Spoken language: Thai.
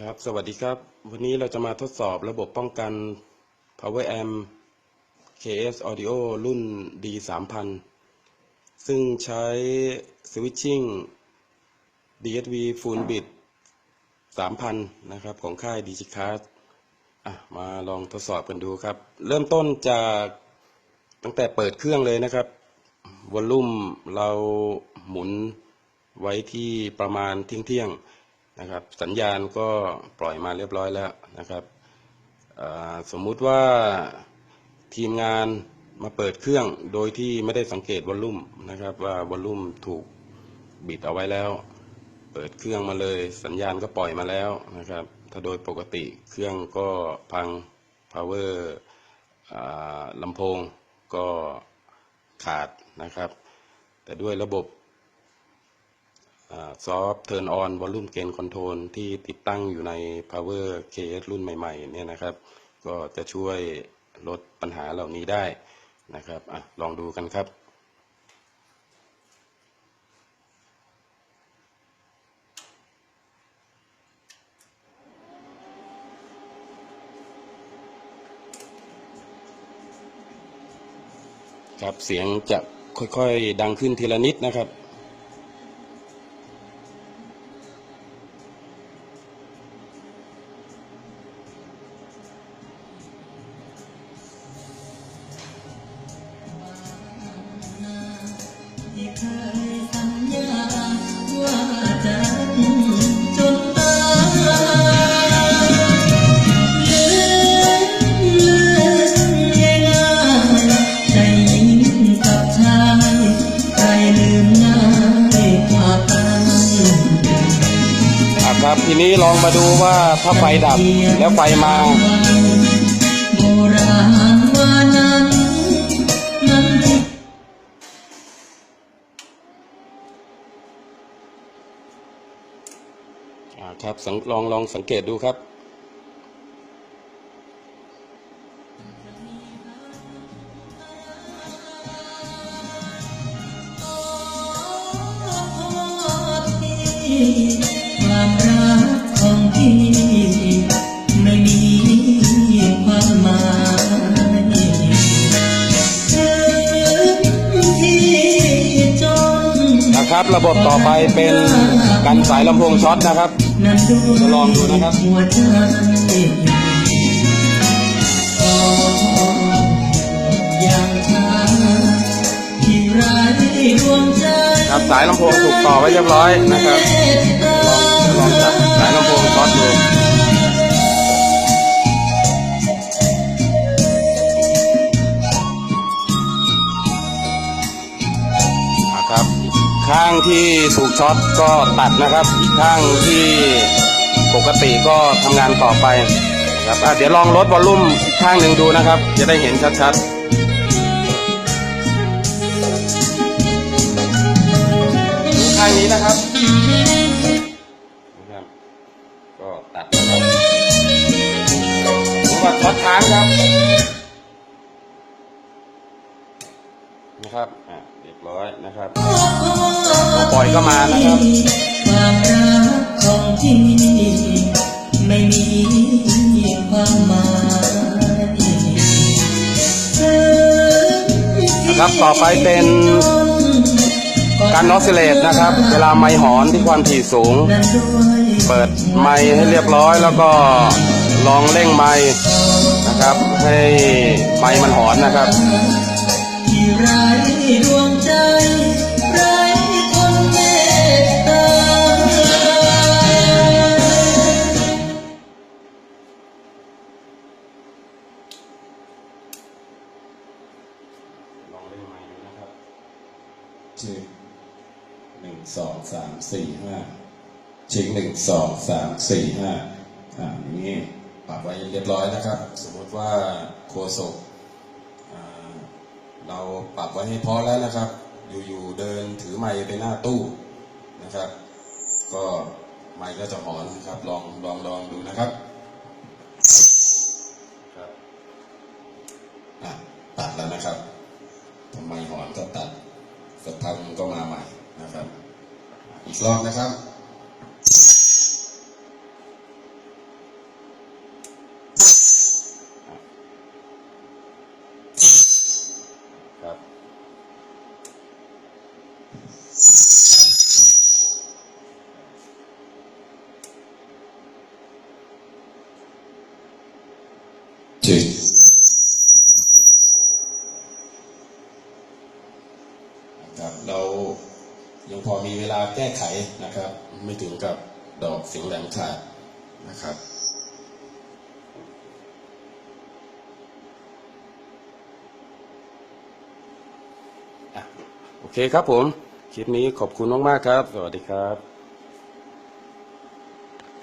ครับสวัสดีครับ วันนี้เราจะมาทดสอบระบบป้องกัน Power Amp KS Audio รุ่น D 3 0 0ซึ่งใช้ Switching DSV Full Bit 3,000 นะครับของค่าย Digicast อะมาลองทดสอบกันดูครับ เริ่มต้นจากตั้งแต่เปิดเครื่องเลยนะครับวอลลุ่มเราหมุนไว้ที่ประมาณเที่ยงๆ นะครับ สัญญาณก็ปล่อยมาเรียบร้อยแล้วนะครับสมมุติว่าทีมงานมาเปิดเครื่องโดยที่ไม่ได้สังเกตวอลลุ่มนะครับว่าวอลลุ่มถูกบิดเอาไว้แล้ว เปิดเครื่องมาเลย สัญญาณก็ปล่อยมาแล้วนะครับ ถ้าโดยปกติเครื่องก็พัง power อ่าลำโพงก็ขาดนะครับ แต่ด้วยระบบ ซอฟต์เทิร์นออนวอลลุ่มเกนคอนโทรลที่ติดตั้งอยู่ใน power KS รุ่นใหม่ๆเนี่ยนะครับ ก็จะช่วยลดปัญหาเหล่านี้ได้นะครับอลองดูกันครับครับเสียงจะค่อยๆ ดังขึ้นทีละนิดนะครับ ครับทีนี้ลองมาดูว่าถ้าไฟดับแล้วไฟมาครับลองลองสังเกตดูครับค รับระบบต่อไปเป็นกันสายลำโพงช็อตนะครับจะลองดูนะครับครับสายลำโพงถูกต่อไว้เรียบร้อยนะครับลองจับสาลองดูางที่ถูกช็อตก็ตัดนะครับ อีกข้างที่ปกติก็ทำงานต่อไปครับเดี๋ยวลองลดวอลลุ่มอีกข้างหนึ่งดูนะครับ จะได้เห็นชัดๆดูข้างนี้นะครับ นะครับ อะเรียบร้อยนะครับปล่อยก็มานะครับความรักของพี่ไม่มีความหมายถึงนะครับต่อไปเป็นการนอสซิเลตนะครับ เวลาไมค์หอนที่ความถี่สูงนั้นด้วยเปิดไมค์ให้เรียบร้อยแล้วก็ลองเร่งไมค์นะครับ ให้ไมค์มันหอนนะครับ ชื่อหนึ่งสองสามสี่ห้าชิงหนึ่งสองสามสี่ห้าอ่านี้ปรับไว้เรียบร้อยนะครับ สมมติว่าโคศกเราปรับไว้ให้พอแล้วนะครับ อยู่ๆเดินถือไมค์ไปหน้าตู้นะครับ ก็ไมค์ก็จะหอนนะครับ ลองลองลองดูนะครับครับอะตัดแล้วนะครับทำไมหอนก็ตัด ศรัทธาลุงก็มาใหม่นะครับอีกรอบนะครับครับจริง ครับเรายังพอมีเวลาแก้ไขนะครับ ไม่ถึงกับดอกเสียงแหลมขาดนะครับโอเคครับผม คลิปนี้ขอบคุณมากมากครับ สวัสดีครับ